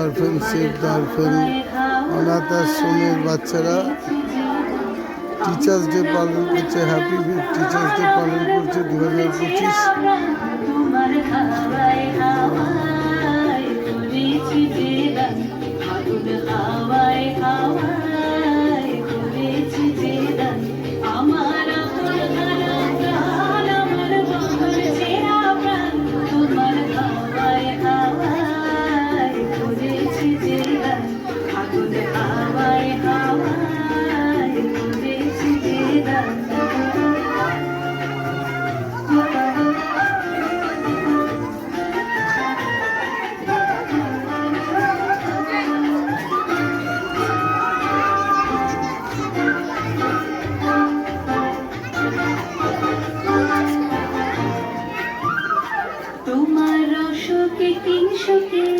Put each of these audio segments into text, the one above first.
Orphan safe orphan অনাথ আশ্রমের বাচ্চারা টিচার্স ডে পালন করছে হ্যাপি টিচার্স ডে পালন করছে দু হাজার পঁচিশ। শোকে তিন শোকে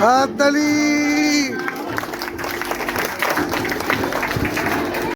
¡Hasta